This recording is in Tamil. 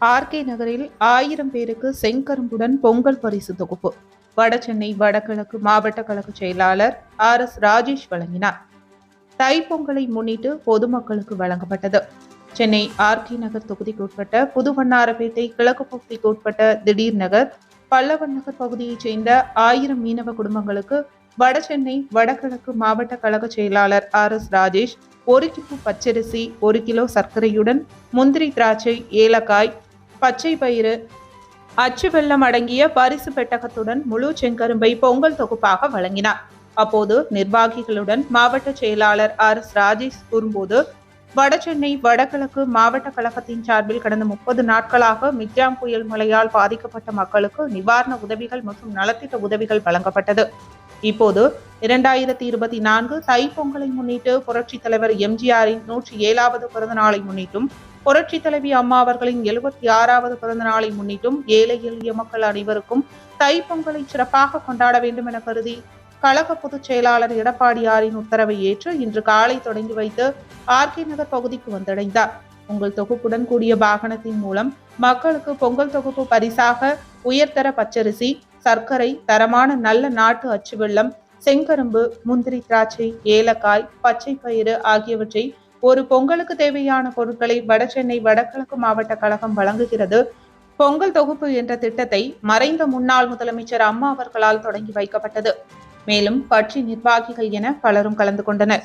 ஆர்கே நகரில் ஆயிரம் பேருக்கு செங்கரும்புடன் பொங்கல் பரிசு தொகுப்பு. வடசென்னை வடகிழக்கு மாவட்ட கழக செயலாளர் ஆர் எஸ் ராஜேஷ் வழங்கினார். தைப்பொங்கலை முன்னிட்டு பொதுமக்களுக்கு வழங்கப்பட்டது. சென்னை ஆர்கே நகர் தொகுதிக்கு உட்பட்ட புதுவண்ணாரப்பேட்டை கிழக்கு பகுதிக்கு உட்பட்ட திடீர் நகர் பல்லவன் நகர் பகுதியைச் சேர்ந்த ஆயிரம் மீனவ குடும்பங்களுக்கு வடசென்னை வடகிழக்கு மாவட்ட கழக செயலாளர் ஆர் எஸ் ராஜேஷ் ஒரு கிலோ பச்சரிசி ஒரு கிலோ சர்க்கரையுடன் முந்திரி திராட்சை ஏலக்காய் பச்சை பயிறு அச்சு வெள்ளம் அடங்கிய பரிசு பெட்டகத்துடன் முழு செங்கரும்பை பொங்கல் தொகுப்பாக வழங்கினார். அப்போது நிர்வாகிகளுடன் மாவட்ட செயலாளர் ஆர் எஸ் ராஜேஷ் கூறும்போது வடசென்னை வடகிழக்கு மாவட்ட கழகத்தின் சார்பில் கடந்த முப்பது நாட்களாக மிக்ஜாம் புயல் மழையால் பாதிக்கப்பட்ட மக்களுக்கு நிவாரண உதவிகள் மற்றும் நலத்திட்ட உதவிகள் வழங்கப்பட்டது. இப்போது இரண்டாயிரத்தி இருபத்தி நான்கு தைப்பொங்கலை முன்னிட்டு புரட்சித் தலைவர் எம்ஜிஆரின் நூற்றி ஏழாவது பிறந்த நாளை முன்னிட்டும் புரட்சித் தலைவி அம்மா அவர்களின் எழுபத்தி ஆறாவது பிறந்த நாளை முன்னிட்டும் ஏழை எளிய மக்கள் அனைவருக்கும் தைப்பொங்கலை சிறப்பாக கொண்டாட வேண்டும் என கருதி கழக பொதுச் செயலாளர் எடப்பாடியாரின் உத்தரவை ஏற்று இன்று காலை தொடங்கி வைத்து ஆர்கே நகர் பகுதிக்கு வந்தடைந்தார். உங்கள் தொகுப்புடன் கூடிய வாகனத்தின் மூலம் மக்களுக்கு பொங்கல் தொகுப்பு பரிசாக உயர்தர பச்சரிசி சர்க்கரை தரமான நல்ல நாட்டு அச்சு வெள்ளம் செங்கரும்பு முந்திரி திராட்சை ஏலக்காய் பச்சை பயிறு ஆகியவற்றை ஒரு பொங்கலுக்கு தேவையான பொருட்களை வடசென்னை வடகிழக்கு மாவட்ட கழகம் வழங்குகிறது. பொங்கல் தொகுப்பு என்ற திட்டத்தை மறைந்த முன்னாள் முதலமைச்சர் அம்மா அவர்களால் தொடங்கி வைக்கப்பட்டது. மேலும் கட்சி நிர்வாகிகள் என பலரும் கலந்து கொண்டனர்.